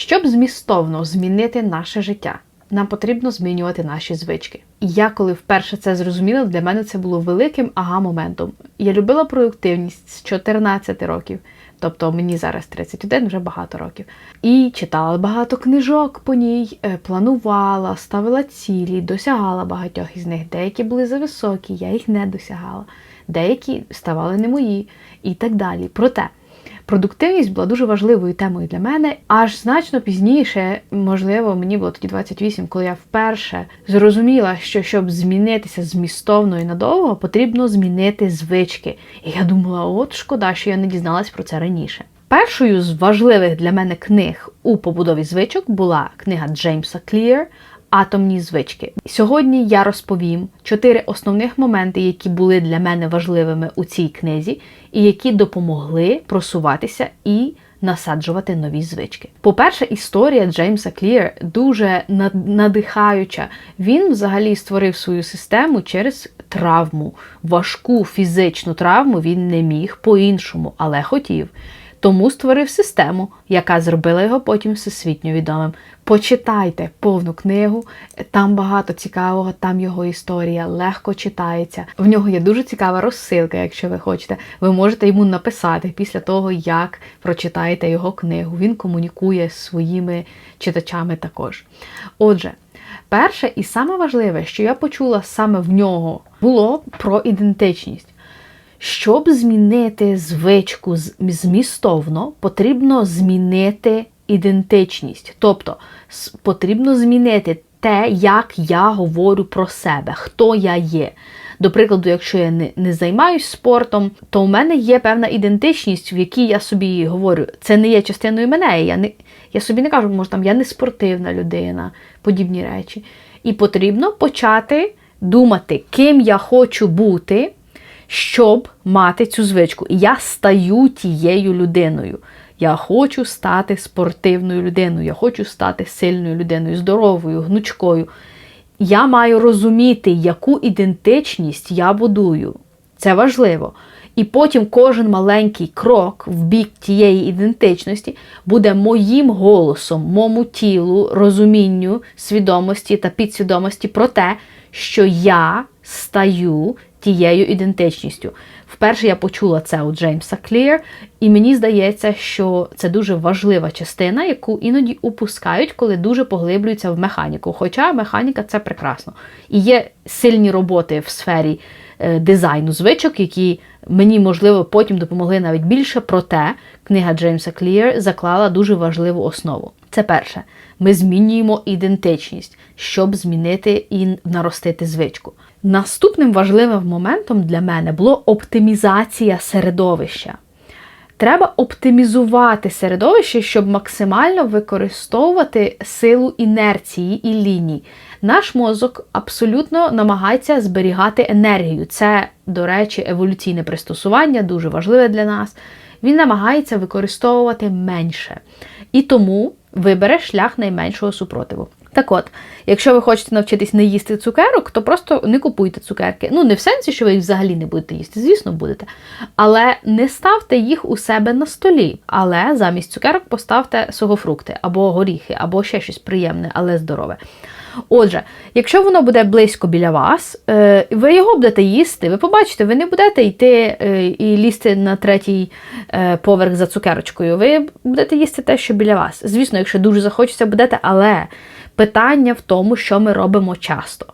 Щоб змістовно змінити наше життя, нам потрібно змінювати наші звички. І я, коли вперше це зрозуміла, для мене це було великим ага-моментом. Я любила продуктивність з 14 років, тобто мені зараз 31, вже багато років. І читала багато книжок по ній, е, планувала, ставила цілі, досягала багатьох із них. Деякі були зависокі, я їх не досягала, деякі ставали не мої і так далі. Проте. Продуктивність була дуже важливою темою для мене. Аж значно пізніше, можливо, мені було тоді 28, коли я вперше зрозуміла, що щоб змінитися змістовно і надовго, потрібно змінити звички. І я думала, от шкода, що я не дізналась про це раніше. Першою з важливих для мене книг у побудові звичок була книга Джеймса Клір Атомні звички. Сьогодні я розповім чотири основних моменти, які були для мене важливими у цій книзі, і які допомогли просуватися і насаджувати нові звички. По-перше, історія Джеймса Клір дуже надихаюча. Він взагалі створив свою систему через травму, важку фізичну травму він не міг по-іншому, але хотів. Тому створив систему, яка зробила його потім всесвітньо відомим. Почитайте повну книгу, там багато цікавого, там його історія легко читається. В нього є дуже цікава розсилка, якщо ви хочете. Ви можете йому написати після того, як прочитаєте його книгу. Він комунікує з своїми читачами також. Отже, перше і саме важливе, що я почула саме в нього, було про ідентичність. Щоб змінити звичку змістовно, потрібно змінити ідентичність. Тобто потрібно змінити те, як я говорю про себе, хто я є. До прикладу, якщо я не не займаюся спортом, то у мене є певна ідентичність, в якій я собі говорю, це не є частиною мене. Я не, я собі не кажу, може там я не спортивна людина, подібні речі. І потрібно почати думати, ким я хочу бути щоб мати цю звичку. І я стаю тією людиною. Я хочу стати спортивною людиною, я хочу стати сильною людиною, здоровою, гнучкою. Я маю розуміти, яку ідентичність я будую. Це важливо. І потім кожен маленький крок в бік тієї ідентичності буде моїм голосом, моєму тілу, розумінню, свідомості та підсвідомості про те, що я стаю тією ідентичністю. Вперше я почула це у Джеймса Клір, і мені здається, що це дуже важлива частина, яку іноді упускають, коли дуже поглиблюються в механіку. Хоча механіка це прекрасно. І є сильні роботи в сфері е, дизайну звичок, які мені, можливо, потім допомогли навіть більше. Проте книга Джеймса Клір заклала дуже важливу основу. Це перше. Ми змінюємо ідентичність, щоб змінити і наростити звичку. Наступним важливим моментом для мене було оптимізація середовища. Треба оптимізувати середовище, щоб максимально використовувати силу інерції і ліній. Наш мозок абсолютно намагається зберігати енергію. Це, до речі, еволюційне пристосування, дуже важливе для нас. Він намагається використовувати менше. І тому вибере шлях найменшого супротиву. Так от, якщо ви хочете навчитись не їсти цукерок, то просто не купуйте цукерки. Ну, не в сенсі, що ви їх взагалі не будете їсти, звісно, будете. Але не ставте їх у себе на столі. Але замість цукерок поставте сухофрукти, або горіхи, або ще щось приємне, але здорове. Отже, якщо воно буде близько біля вас, е, ви його будете їсти, ви побачите, ви не будете йти е, і лізти на третій е, поверх за цукерочкою. Ви будете їсти те, що біля вас. Звісно, якщо дуже захочеться, будете, але питання в тому, що ми робимо часто.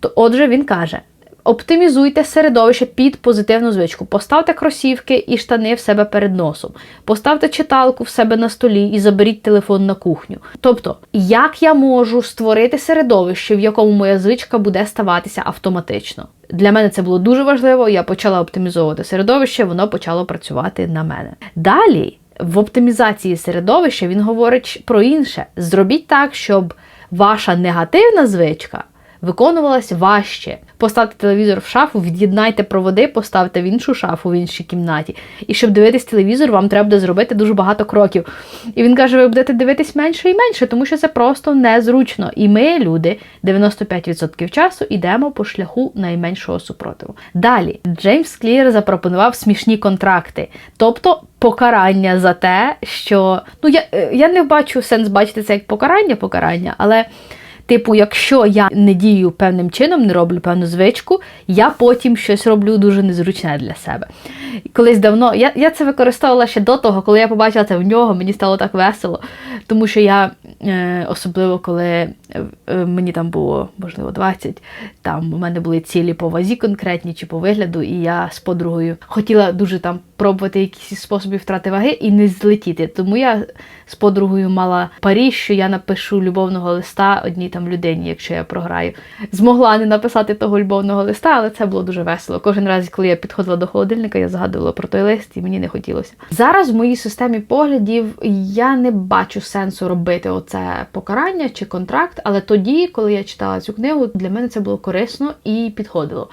То, Отже, він каже: оптимізуйте середовище під позитивну звичку. Поставте кросівки і штани в себе перед носом. Поставте читалку в себе на столі і заберіть телефон на кухню. Тобто, як я можу створити середовище, в якому моя звичка буде ставатися автоматично? Для мене це було дуже важливо. Я почала оптимізовувати середовище, воно почало працювати на мене. Далі. В оптимізації середовища він говорить про інше. Зробіть так, щоб ваша негативна звичка виконувалась важче. Поставте телевізор в шафу, від'єднайте проводи, поставте в іншу шафу в іншій кімнаті. І щоб дивитись телевізор, вам треба буде зробити дуже багато кроків. І він каже: ви будете дивитись менше і менше, тому що це просто незручно. І ми, люди, 95% часу йдемо по шляху найменшого супротиву. Далі Джеймс Клір запропонував смішні контракти, тобто покарання за те, що ну я, е, я не бачу сенс бачити це як покарання, покарання, але. Типу, якщо я не дію певним чином, не роблю певну звичку, я потім щось роблю дуже незручне для себе. Колись давно я я це використовувала ще до того, коли я побачила це в нього, мені стало так весело. Тому що я, е, особливо коли е, мені там було, можливо, 20, там у мене були цілі по вазі конкретні чи по вигляду, і я з подругою хотіла дуже там пробувати якісь способи втрати ваги і не злетіти. Тому я з подругою мала парі, що я напишу любовного листа одній там людині, якщо я програю. Змогла не написати того любовного листа, але це було дуже весело. Кожен раз, коли я підходила до холодильника, я згадувала про той лист, і мені не хотілося. Зараз в моїй системі поглядів я не бачу сенсу робити оце покарання чи контракт, але тоді, коли я читала цю книгу, для мене це було корисно і підходило.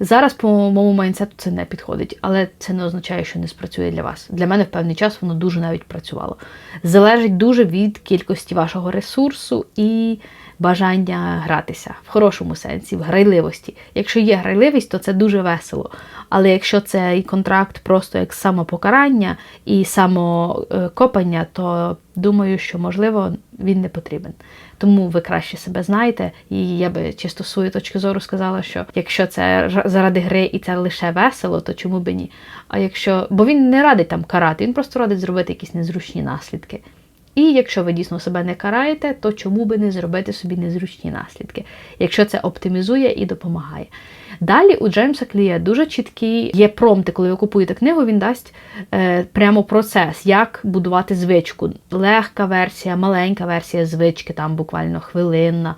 Зараз, по моєму майнсету, це не підходить, але це не означає, що не спрацює для вас. Для мене в певний час воно дуже навіть працювало. Залежить дуже від кількості вашого ресурсу і бажання гратися в хорошому сенсі, в грайливості. Якщо є грайливість, то це дуже весело. Але якщо цей контракт просто як самопокарання і самокопання, то думаю, що можливо він не потрібен. Тому ви краще себе знаєте, і я би чисто з своєї точки зору сказала, що якщо це заради гри і це лише весело, то чому би ні? А якщо, бо він не радить там карати, він просто радить зробити якісь незручні наслідки. І якщо ви дійсно себе не караєте, то чому би не зробити собі незручні наслідки, якщо це оптимізує і допомагає. Далі у Джеймса Клія дуже чіткі є промти, коли ви купуєте книгу, він дасть е, прямо процес, як будувати звичку. Легка версія, маленька версія звички, там буквально хвилинна.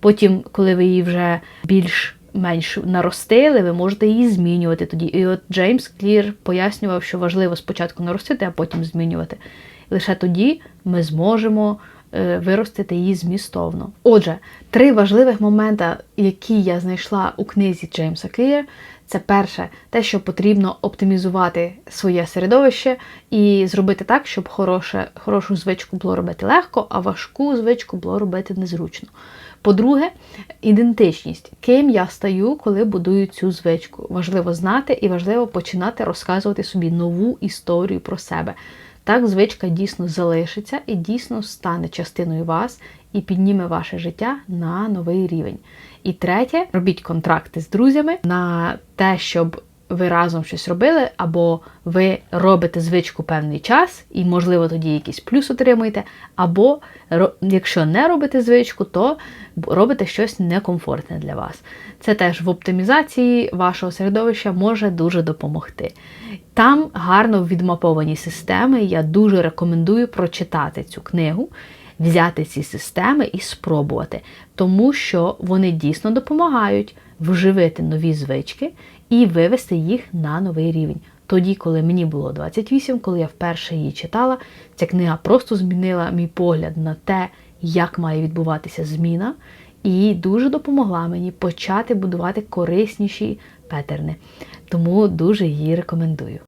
Потім, коли ви її вже більш менш наростили, ви можете її змінювати тоді. І от Джеймс Клір пояснював, що важливо спочатку наростити, а потім змінювати. Лише тоді ми зможемо виростити її змістовно. Отже, три важливих моменти, які я знайшла у книзі Джеймса Клія, це перше, те, що потрібно оптимізувати своє середовище і зробити так, щоб хороше, хорошу звичку було робити легко, а важку звичку було робити незручно. По-друге, ідентичність, ким я стаю, коли будую цю звичку. Важливо знати і важливо починати розказувати собі нову історію про себе. Так звичка дійсно залишиться і дійсно стане частиною вас і підніме ваше життя на новий рівень. І третє, робіть контракти з друзями на те, щоб ви разом щось робили, або ви робите звичку певний час, і, можливо, тоді якийсь плюс отримуєте, або якщо не робите звичку, то робите щось некомфортне для вас. Це теж в оптимізації вашого середовища може дуже допомогти. Там гарно відмаповані системи, я дуже рекомендую прочитати цю книгу. Взяти ці системи і спробувати, тому що вони дійсно допомагають вживити нові звички і вивести їх на новий рівень. Тоді, коли мені було 28, коли я вперше її читала, ця книга просто змінила мій погляд на те, як має відбуватися зміна, і дуже допомогла мені почати будувати корисніші петерни. Тому дуже її рекомендую.